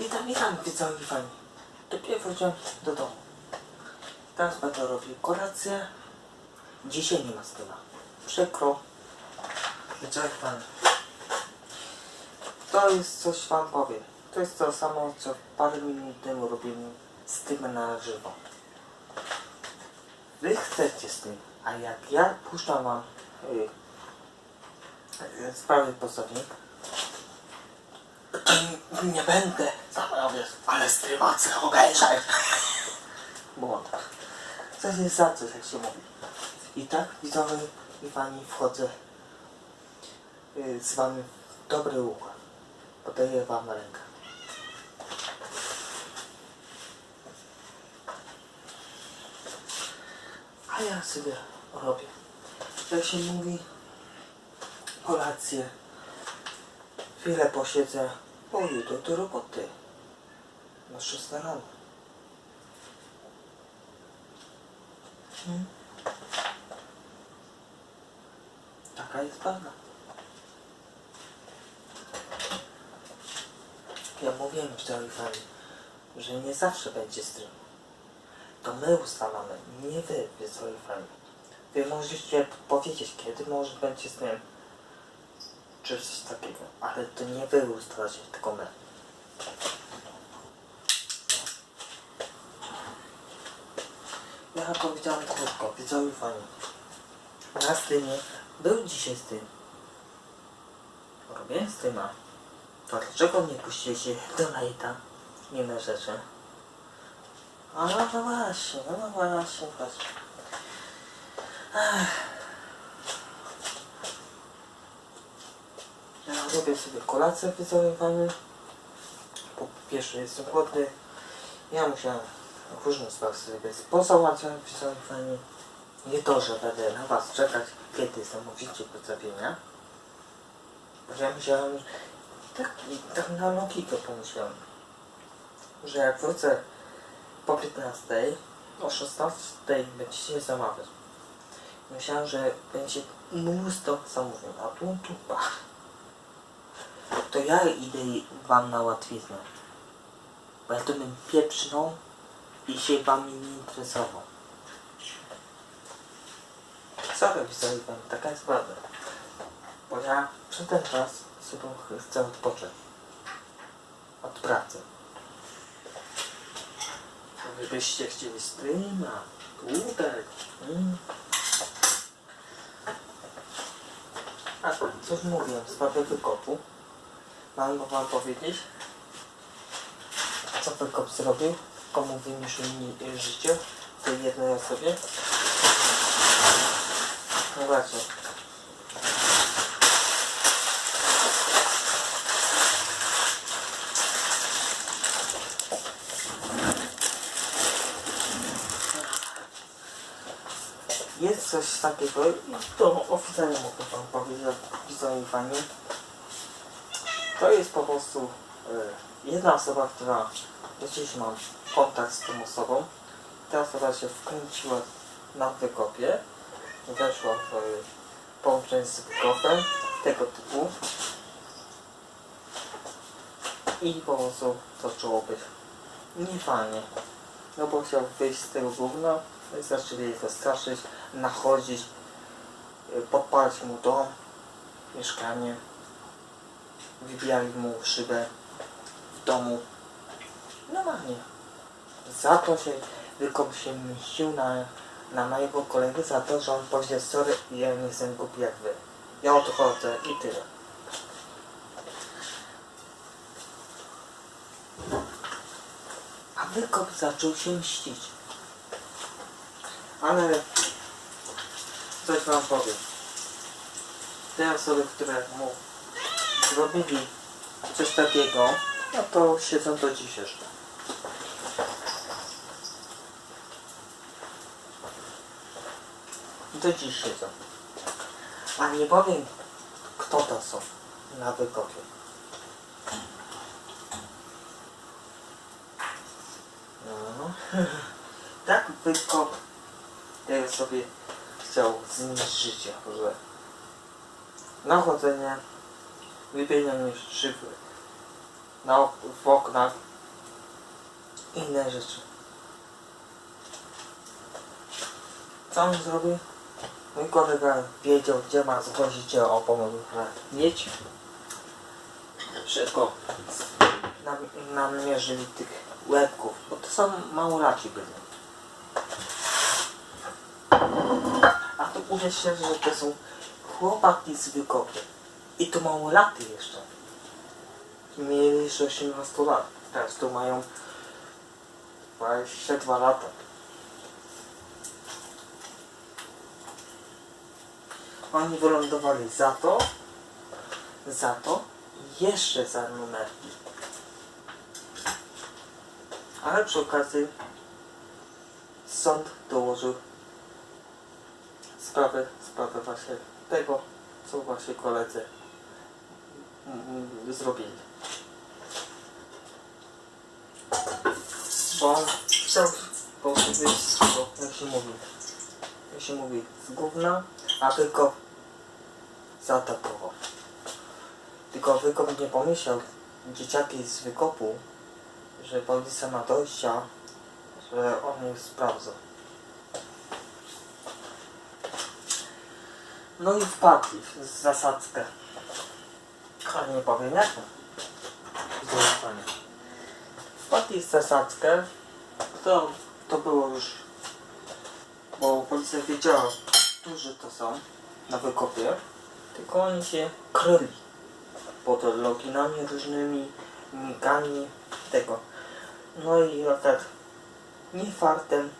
Witam, witam, widzowie fani. Dopiero wróciłem do domu. Teraz będę robił kolację. Dzisiaj nie ma styla. Przykro. Widzowie fani. To jest coś wam powiem. To jest to samo, co parę minut temu robiłem z tym na żywo. Wy chcecie z tym, a jak ja puszczam wam y, y, sprawy podstawnej, nie będę zamawiać, ale streamacy obejrzeć. Błąd. Coś jest za coś, jak się mówi. I tak, widzowie i fani, wchodzę y, z wami w dobry układ. Podaję wam rękę. A ja sobie robię. Jak się mówi, kolację. Chwilę posiedzę, bo idę do roboty. Na 6 rano. Hmm. Taka jest prawda. Ja mówiłem wczoraj fani, że nie zawsze będzie stream. To my ustalamy, nie wy, widzowie fani. Wy możecie powiedzieć, kiedy może będzie stream czy coś takiego, ale to nie wy ustalacie, tylko my. Ja powiedziałem krótko, widzowie fani. Na streamie był dzisiaj stream. Robię streama. To dlaczego nie puściliście donate'a? Inne rzeczy. A no, właśnie, no, no właśnie, właśnie. Ech. Ja robię sobie kolację wyzorowaną. Po pierwsze jestem głodny. Ja musiałem różne sprawy sobie pozałatwiać wyzorowanie. Nie to, że będę na was czekać, kiedy zamówicie potrafienia. Bo ja myślałem, tak, tak na logikę pomyślałem, że jak wrócę po 15, o 16 będziecie zamawiać. Myślałem, że będzie mnóstwo zamówień, a tu dupa. To ja idę wam na łatwiznę. Bo ja to bym pieprznął i się wami nie interesował. Sorry, widzowie, wam taka jest prawda. Bo ja przez ten czas sobie chcę odpocząć. Od pracy. Gdybyście chcieli streama, tutaj. Mm. A, coś mówiłem w sprawie wykopu. Mam wam powiedzieć, co wykop zrobił, komu wyniósł życie, tej jednej osobie. No właśnie. Jest coś takiego i to oficjalnie mogę wam powiedzieć, widzowie fani. To jest po prostu e, jedna osoba, która do dziś mam kontakt z tą osobą. Ta osoba się wkręciła na wykopie, weszła w e, połączenie z wykopem tego typu i po prostu zaczęło być niefajnie. No bo chciał wyjść z tego gówna, no zaczęli jej zastraszyć, nachodzić, e, podpalić mu dom, mieszkanie wybijali mu szybę w domu. Normalnie. Za to się wykop się mścił na, na mojego kolegę za to, że on powiedział sorry i ja nie jestem głupi jak wy. Ja o to chodzę i tyle. A wykop zaczął się mścić. Ale coś wam powiem. Te osoby, które mu zrobili coś takiego, no to siedzą do dziś jeszcze. Do dziś siedzą. A nie powiem, kto to są na wykopie. No. tak wykop ja sobie chciał zniszczyć życie, że nachodzenie wybieganie szyby na, ok- w oknach inne rzeczy. Co on zrobił? Mój kolega wiedział, gdzie ma zgłosić się o pomoc mieć. Szybko nam, namierzyli tych łebków, bo to są małolaci byli. A to uwierz się, że to są chłopaki z wykopy. I to małolaty jeszcze. Mieli już 18 lat. Teraz tu mają 22 lata. Oni wylądowali za to, za to i jeszcze za numerki. Ale przy okazji sąd dołożył sprawę, sprawę właśnie tego, co właśnie koledzy zrobili. Bo po wyjść tego, jak się mówi, jak się mówi, z gówna, a tylko zaatakował. Tylko wykop nie pomyślał, dzieciaki z wykopu, że policja ma dojścia, że on ich sprawdza. No i wpadli w zasadzkę. Ale nie powiem. Zdecydowanie. Wpadli w zasadzkę. To, to było już... Bo policja wiedziała, którzy to są na wykopie. Tylko oni się kryli pod loginami różnymi, migami tego. No i tak nie fartem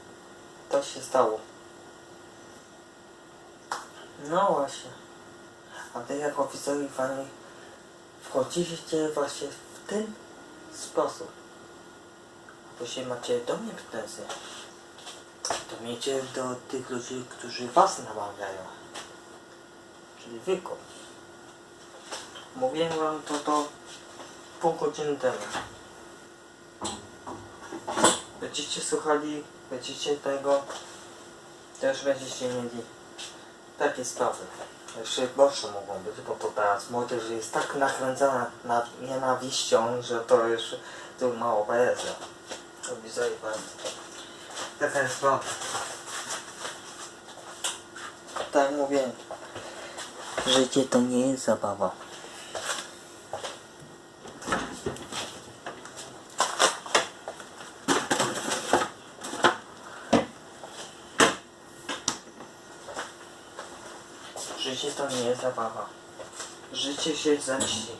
to się stało. No właśnie. A wy jako widzowie fani wchodziliście właśnie w ten sposób. Się macie do mnie pretensje. To miejcie do tych ludzi, którzy was namawiają. Czyli wykop. Mówiłem wam to to pół godziny temu. Będziecie słuchali, będziecie tego, też będziecie mieli takie sprawy. Jeszcze gorsze mogą być, bo to teraz młodzież jest tak nakręcona nad nienawiścią, że to już tu mało poezja. To widzę pan. Taka jest sprawa. Tak mówię, życie to nie jest zabawa. Życie to nie jest zabawa. Życie się zemści.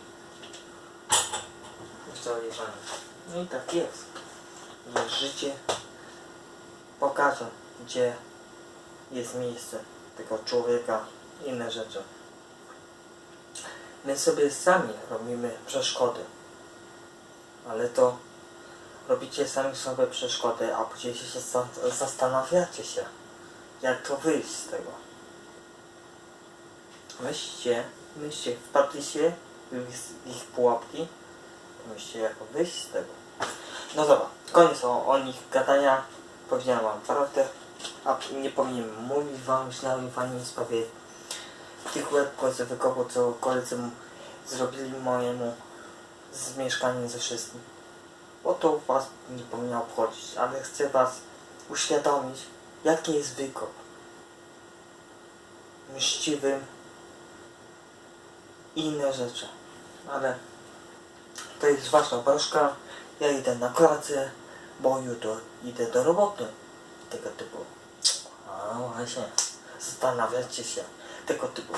Pani. No i tak jest. Życie pokaże, gdzie jest miejsce tego człowieka, inne rzeczy. My sobie sami robimy przeszkody. Ale to robicie sami sobie przeszkody, a później się za- zastanawiacie się, jak to wyjść z tego. Myślcie, myślcie, wpadliście w ich, ich pułapki, myślcie jak wyjść z tego. No dobra, koniec o, o nich gadania. Powiedziałem wam prawdę, a nie powinienem mówić wam i fajnie w sprawie tych łebków z wykopu, co koledzy zrobili mojemu z mieszkaniem ze wszystkim. Bo to was nie powinno obchodzić, ale chcę was uświadomić, jaki jest wykop. Mściwym, i inne rzeczy. Ale to jest wasza broszka. Ja idę na pracę, bo jutro idę do roboty. Tego typu. A właśnie, zastanawiacie się. Tego typu.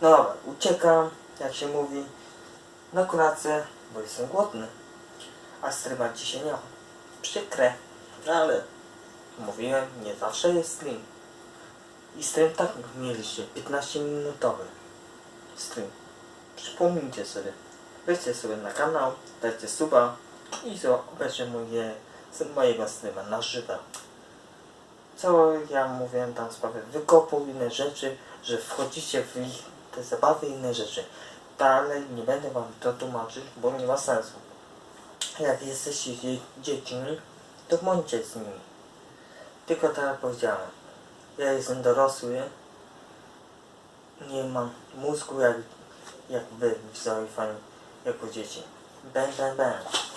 No dobra, uciekam, jak się mówi, na pracę, bo jestem głodny. A streama dzisiaj nie. Przykre, ale mówiłem, nie zawsze jest stream. I stream tak mieliście, 15 minutowy stream. Przypomnijcie sobie. Wejdźcie sobie na kanał, dajcie suba i zobaczcie moje, mojego streama na żywo. Co ja mówiłem tam w sprawie wykopu, inne rzeczy, że wchodzicie w ich te zabawy, inne rzeczy. Dalej nie będę wam to tłumaczyć, bo nie ma sensu. Jak jesteście dzie- dziećmi, to bądźcie z nimi. Tylko tak jak powiedziałem. Ja jestem dorosły, nie mam mózgu jak, jak wy, widzowie fani, jako dzieci. Bang, bang, bang.